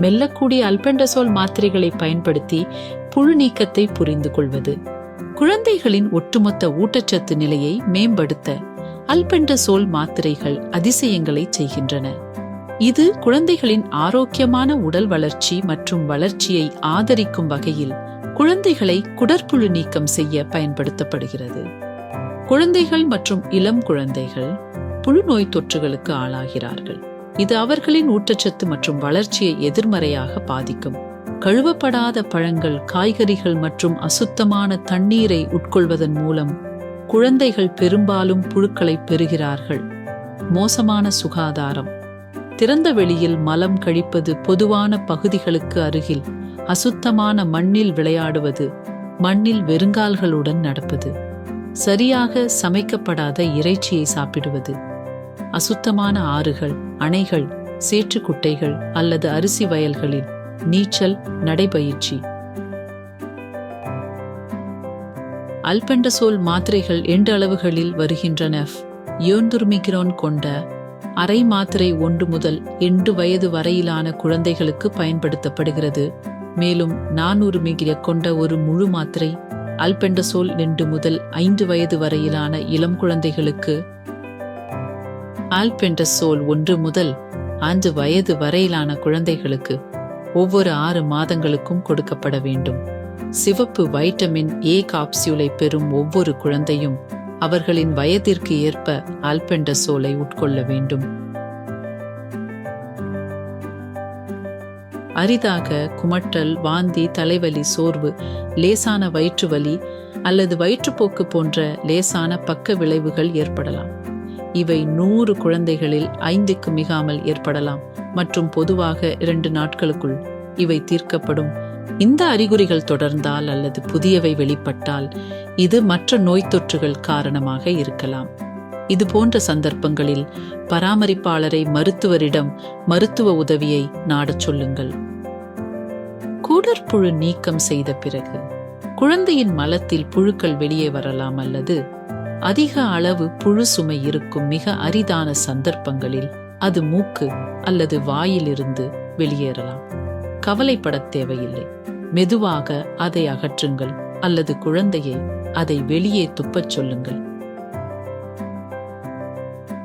மெல்லக்கூடிய albendazole மாத்திரைகளை பயன்படுத்தி புழு நீக்கத்தை புரிந்து கொள்வது. குழந்தைகளின் ஒட்டுமொத்த ஊட்டச்சத்து நிலையை மேம்படுத்த அல்பெண்டசோல் மாத்திரைகள் அதிசயங்களை செய்கின்றன. இது குழந்தைகளின் ஆரோக்கியமான உடல் வளர்ச்சி மற்றும் வளர்ச்சியை ஆதரிக்கும் வகையில் குழந்தைகளை குடற்புழு நீக்கம் செய்ய பயன்படுத்தப்படுகிறது. குழந்தைகள் மற்றும் இளம் குழந்தைகள் புழுநோய் தொற்றுகளுக்கு ஆளாகிறார்கள். இது அவர்களின் ஊட்டச்சத்து மற்றும் வளர்ச்சியை எதிர்மறையாக பாதிக்கும். கழுவப்படாத பழங்கள் காய்கறிகள் மற்றும் அசுத்தமான தண்ணீரை உட்கொள்வதன் மூலம் குழந்தைகள் பெரும்பாலும் புழுக்களை பெறுகிறார்கள். மோசமான சுகாதாரம். திறந்த வெளியில் மலம் கழிப்பது பொதுவான பகுதிகளுக்கு அருகில் அசுத்தமான மண்ணில் விளையாடுவது மண்ணில் வெறுங்கால்களுடன் நடப்பது. சரியாக சமைக்கப்படாத இறைச்சியை சாப்பிடுவது. அசுத்தமான ஆறுகள் அணைகள் சேற்றுக்குட்டைகள் அல்லது அரிசி வயல்களில் நீச்சல் நடைபயிற்சி. அல்பெண்டசோல் மாத்திரைகள் எண்டு அளவுகளில் வருகின்றன. யோந்துர்மிகிரோன் கொண்ட அரை மாத்திரை ஒன்று முதல் எண்டு வயது வரையிலான குழந்தைகளுக்கு பயன்படுத்தப்படுகிறது. மேலும் நானூறு மிகிர கொண்ட ஒரு முழு மாத்திரை அல்பெண்டசோல் ரெண்டு முதல் ஐந்து வயது வரையிலான இளம் குழந்தைகளுக்கு ஆல்பென்டசோல் ஒன்று முதல் அஞ்சு வயது வரையிலான குழந்தைகளுக்கு ஒவ்வொரு ஆறு மாதங்களுக்கும் கொடுக்கப்பட வேண்டும். சிவப்பு வைட்டமின் ஏ காப்சியூலை பெறும் ஒவ்வொரு குழந்தையும் அவர்களின் வயதிற்கு ஏற்ப ஆல்பெண்டசோலை உட்கொள்ள வேண்டும். அரிதாக குமட்டல் வாந்தி தலைவலி சோர்வு லேசான வயிற்று வலி அல்லது வயிற்றுப்போக்கு போன்ற லேசான பக்க விளைவுகள் ஏற்படலாம். இவை நூறு குழந்தைகளில் ஐந்துக்கு மிகாமல் ஏற்படலாம். மற்றும் பொதுவாக இரண்டு நாட்களுக்குள் இவை தீர்க்கப்படும். இந்த அறிகுறிகள் தொடர்ந்தால் அல்லது புதியவை வெளிப்பட்டால் இது மற்ற நோய் தொற்றுகள் காரணமாக இருக்கலாம். இது போன்ற சந்தர்ப்பங்களில் பராமரிப்பாளரை மருத்துவரிடம் மருத்துவ உதவியை நாடச் சொல்லுங்கள். கூடற்புழு நீக்கம் செய்த பிறகு குழந்தையின் மலத்தில் புழுக்கள் வெளியே வரலாம் அல்லது அதிக அளவு புழு சுமை இருக்கும் மிக அரிதான சந்தர்ப்பங்களில் அது மூக்கு அல்லது வாயிலிருந்து வெளியேறலாம். கவலைப்படத் தேவையில்லை. மெதுவாக அதை அகற்றுங்கள் அல்லது குழந்தையை அதை வெளியே துப்பச் சொல்லுங்கள்.